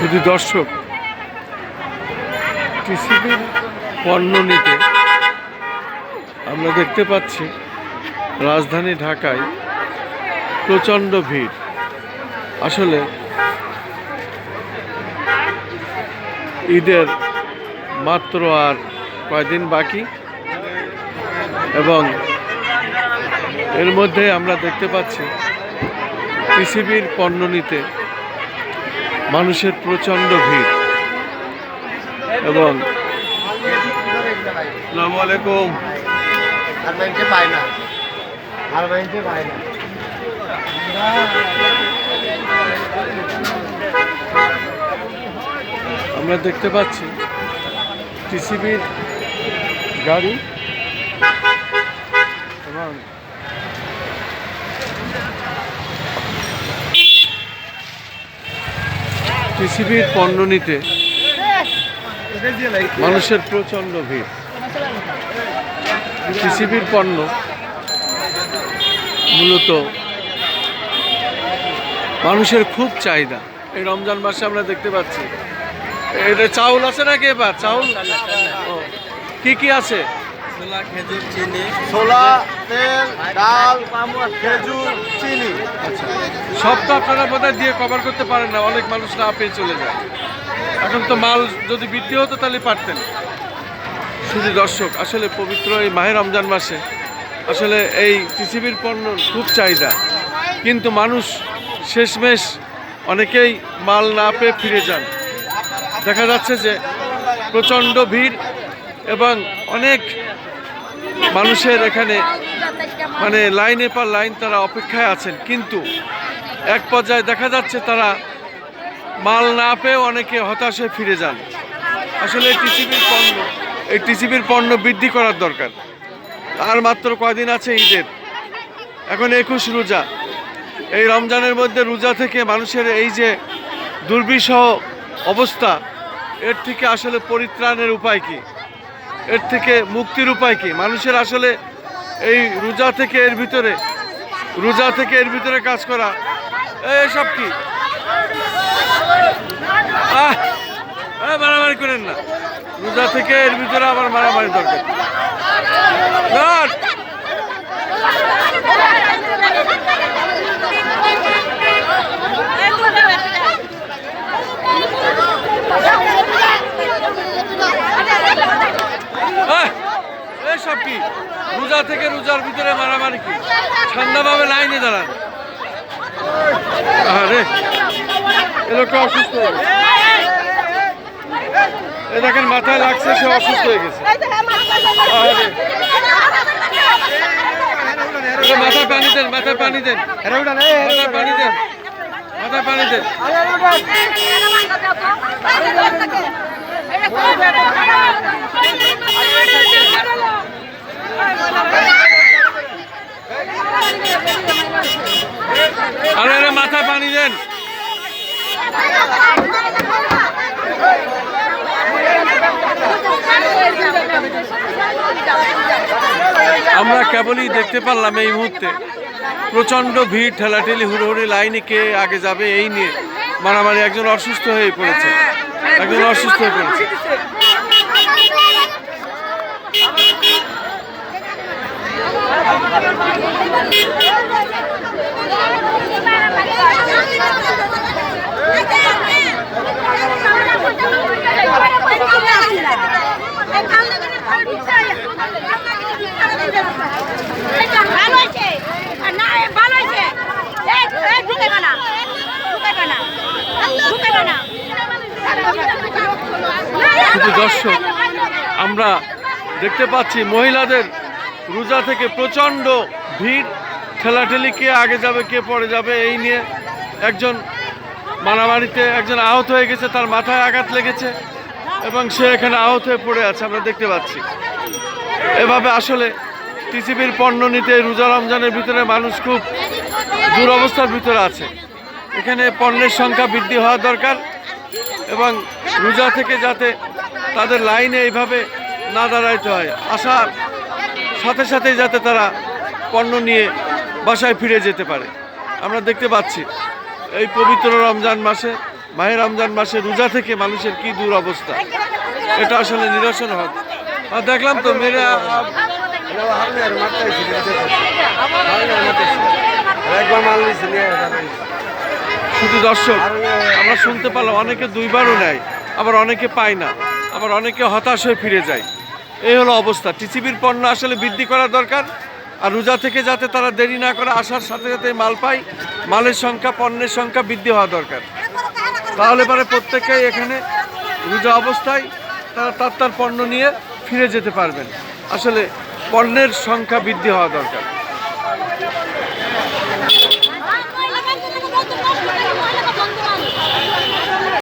শুধু দর্শক টিসিবির পণ্য নিতে আমরা দেখতে পাচ্ছি রাজধানী ঢাকায় প্রচণ্ড ভিড়। আসলে ঈদের মাত্র আর কয়দিন বাকি? এবং এর মধ্যে আমরা দেখতে পাচ্ছি পৃথিবীর পণ্য নিতে মানুষের প্রচণ্ড ভিড়। এবং আসসালামু আলাইকুম। আর পায় না। আর পায় না আমরা দেখতে পাচ্ছি টিসিবির গাড়ি এবং টিসিবির পণ্য নিতে মানুষের প্রচণ্ড ভিড়। টিসিবির পণ্য মূলত মানুষের খুব চাহিদা। এই রমজান মাসে আমরা দেখতে পাচ্ছি। এটা চাউল আছে নাকি এবার? চাউল? কি কি আছে? ছোলা খেজুর তেল ডাল খেজুর চিনি। আচ্ছা। সব তো আপনারা বোধহয় দিয়ে কভার করতে পারেন না অনেক মানুষ না পেয়ে চলে যায়। এখন তো মাল যদি বৃদ্ধি হতো তাহলে পারতেন। শুধু দর্শক আসলে পবিত্র এই মাহের রমজান মাসে আসলে এই টিসিবির পণ্য খুব চাহিদা। কিন্তু মানুষ শেষমেশ অনেকেই মাল না পেয়ে ফিরে যান। দেখা যাচ্ছে যে প্রচণ্ড ভিড় এবং অনেক মানুষের এখানে মানে লাইনে পর লাইন তারা অপেক্ষায় আছেন। কিন্তু এক পর্যায়ে দেখা যাচ্ছে তারা মাল না পেয়ে অনেকে হতাশে ফিরে যান। আসলে এই টিসিবির পণ্য এই টিসিবির পণ্য বৃদ্ধি করার দরকার। আর মাত্র কয়দিন আছে ঈদের? এখন একুশ রোজা। এই রমজানের মধ্যে রোজা থেকে মানুষের এই যে দুর্বিষহ অবস্থা, এর থেকে আসলে পরিত্রাণের উপায় কি? এর থেকে মুক্তির উপায় কি? মানুষের আসলে এই রোজা থেকে এর ভিতরে, রোজা থেকে এর ভিতরে কাজ করা, এই সব কি? মারামারি করেন না। রোজা থেকে এর ভিতরে আবার মারামারি দরকার। আহ, কি রোজা থেকে রোজার ভিতরে মারামারি কি? ঠান্ডাভাবে লাইনে দাঁড়ান। আরে এ লোকটা অসুস্থ। দেখেন মাথায় লাগছে সে অসুস্থ হয়ে গেছে মাথায় পানি দেন মাথায় পানি দেন মাথায় পানি দেন মাথায় পানি দেন আরে মাথায় পানি দেন আমরা কেবলই দেখতে পারলাম এই মুহূর্তে। প্রচণ্ড ভিড়, ঠেলাঠেলি, হুড়োহুড়ি, লাইনে কে আগে যাবে এই নিয়ে। মারামারি, একজন অসুস্থ হয়ে পড়েছে। একজন অসুস্থ হয়ে পড়েছে ভালো হয়েছে আর না এ ভালো হয়েছে এই দর্শক, আমরা দেখতে পাচ্ছি মহিলাদের রোজা থেকে প্রচণ্ড ভিড়। ঠেলাঠেলি কে আগে যাবে, কে পরে যাবে, এই নিয়ে একজন মারামারিতে একজন আহত হয়ে গেছে, তার মাথায় আঘাত লেগেছে এবং সে এখানে আহত হয়ে পড়ে আছে, আমরা দেখতে পাচ্ছি। এভাবে আসলে টিসিবির পণ্য নিতে রোজা রমজানের ভিতরে মানুষ খুব দুরবস্থার ভিতরে আছে। এখানে পণ্যের সংখ্যা বৃদ্ধি হওয়া দরকার এবং রোজা থেকে যাতে তাদের লাইনে এইভাবে না দাঁড়াইতে হয়। আসার সাথে সাথেই যাতে তারা পণ্য নিয়ে বাসায় ফিরে যেতে পারে। আমরা দেখতে পাচ্ছি, এই পবিত্র রমজান মাসে, মাহে রমজান মাসে রোজা থেকে মানুষের কি দূর অবস্থা এটা আসলে নিরসন হয়। আর দেখলাম তো মেরে একবার মাল নিয়েছি নিয়ে শুধু দর্শক আমরা শুনতে পারলাম অনেকে দুইবারও নেয় আবার অনেকে পায় না আবার অনেকে হতাশ হয়ে ফিরে যায়। এই হলো অবস্থা। টিসিবির পণ্য আসলে বৃদ্ধি করা দরকার আর রোজা থেকে যাতে তারা দেরি না করে আসার সাথে সাথে মাল পায় মালের সংখ্যা পণ্যের সংখ্যা বৃদ্ধি হওয়া দরকার। তাহলে পরে প্রত্যেকেই এখানে রোজা অবস্থায় তারা তার তার পণ্য নিয়ে ফিরে যেতে পারবেন। আসলে পণ্যের সংখ্যা বৃদ্ধি হওয়া দরকার।